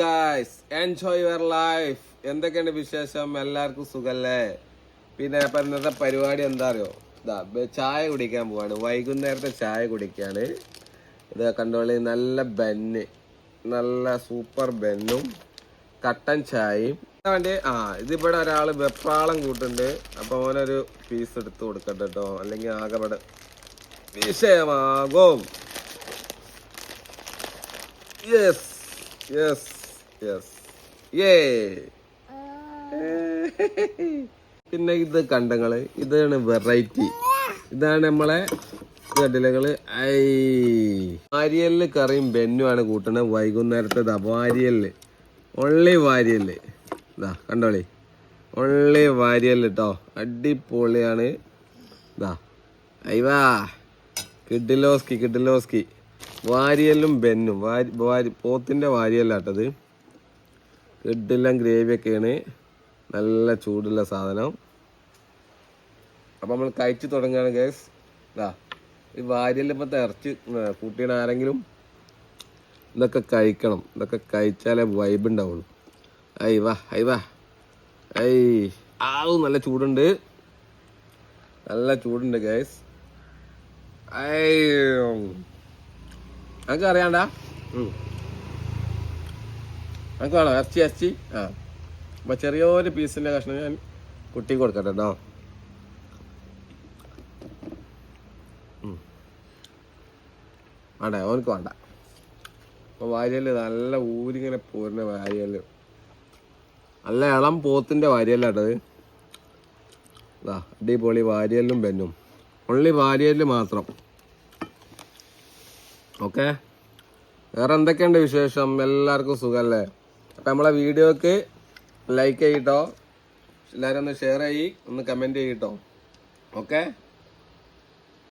Guys enjoy your life എന്തൊക്കെയുണ്ട് വിശേഷം? എല്ലാവർക്കും സുഖല്ലേ? പിന്നെ ഇപ്പൊ ഇന്നത്തെ പരിപാടി എന്താ അറിയോ ഇതാ ചായ കുടിക്കാൻ പോവാണ്. വൈകുന്നേരത്തെ ചായ കുടിക്കാണ്. ഇത് കണ്ടോളി നല്ല ബെന്ന്. നല്ല സൂപ്പർ ബെന്നും കട്ടൻ ചായയും. വേണ്ടി ആ ഇതിവിടെ ഒരാൾ വെപ്രാളം കൂട്ടുണ്ട്. അപ്പൊ ഓനൊരു പീസ് എടുത്ത് കൊടുക്കട്ടെ കേട്ടോ അല്ലെങ്കിൽ ആകെ ഇവിടെ വിഷയമാകും. യെസ് യെസ് യെസ് ഏ പിന്നെ ഇത് കണ്ടങ്ങൾ ഇതാണ് വെറൈറ്റി ഇതാണ് നമ്മളെ കട്ടിലകൾ ഐ. വാരിയൽ കറിയും ബെന്നുമാണ് കൂട്ടണത് വൈകുന്നേരത്തെ ഇതാ വാരിയൽ ഒള്ളി വാരിയൽ ഇതാ കണ്ടോളി. ഒള്ളി വാരിയൽ കേട്ടോ അടിപൊളിയാണ്. ഇതാ അയ്വാ കിഡിലോസ്കി കിഡിലോസ്കി. വാരിയലും ബെന്നും. വാരി വാരി പോത്തിന്റെ വാരിയല്ലാട്ടത്. ഇഡ്ഡെല്ലാം ഗ്രേവിയൊക്കെയാണ് നല്ല ചൂടുള്ള സാധനം. അപ്പം നമ്മൾ കഴിച്ചു തുടങ്ങുകയാണ് ഗേസ് ഇതാ ഈ വാരിയലിൽ ഇപ്പോഴത്തെ ഇറച്ചി കൂട്ടിയാണ് ആരെങ്കിലും ഇതൊക്കെ കഴിക്കണം. ഇതൊക്കെ കഴിച്ചാലേ വൈബ് ഉണ്ടാവുള്ളൂ. ഐ വാ ഐ വാ. ഐ ആവും നല്ല ചൂടുണ്ട്. നല്ല ചൂടുണ്ട് ഗേസ് അനക്ക് അറിയാണ്ടാ? അനക്ക് വേണോ? ഇറച്ചി ഇറച്ചി? ആ. അപ്പൊ ചെറിയൊരു പീസിന്റെ കഷ്ണം ഞാൻ കുട്ടിക്ക് കൊടുക്കട്ടെ കേട്ടോ വേണ്ട? ഓനക്ക് വേണ്ട. അപ്പോൾ വാരിയൽ നല്ല ഊരിങ്ങനെ പോരുന്ന വാരിയൽ നല്ല ഇളം പോത്തിന്റെ വാരിയല്ലാട്ടത് അതാ. അടിപൊളി വാരിയലും പെന്നും. ഉള്ളി വാരിയൽ മാത്രം. ഓക്കെ? വേറെ എന്തൊക്കെയുണ്ട് വിശേഷം? എല്ലാവർക്കും സുഖമല്ലേ അപ്പം നമ്മളെ വീഡിയോക്ക് ലൈക്ക് ചെയ്യട്ടോ എല്ലാവരും ഒന്ന് ഷെയർ ചെയ്യി ഒന്ന് കമന്റ് ചെയ്യട്ടോ ഓക്കെ?